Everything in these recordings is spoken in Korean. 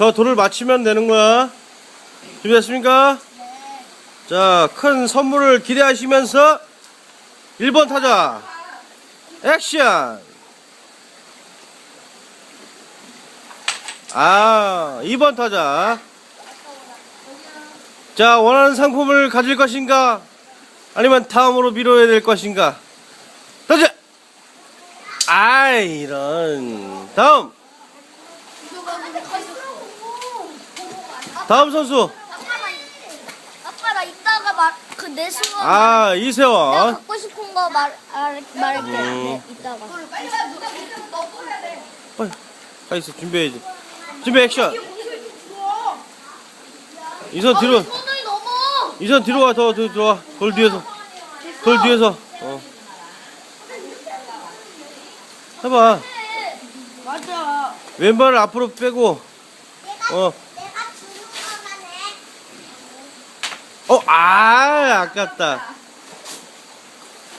저 돌을 맞히면 되는 거야. 준비됐습니까? 자, 큰 선물을 기대하시면서 1번 타자. 액션! 아, 2번 타자. 자, 원하는 상품을 가질 것인가? 아니면 다음으로 미뤄야 될 것인가? 던져! 아이, 이런. 다음! 다음 선수. 아빠 나 이따가 말그내 수업 아, 내가 이세원. 갖고 싶은 거 말, 말, 말할게 음. 네, 이따가 빨리, 가 있어. 준비해야지. 준비 액션. 이선 뒤로, 손을 넘어 이선 뒤로 와, 더, 더 들어와. 돌 뒤에서. 돌 뒤에서. 어. 해봐. 맞아 왼발을 앞으로 빼고. 어. 내가 주는 거만 해 어, 아, 아깝다.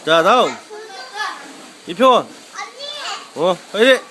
자, 다음. 이평원. 어, 이제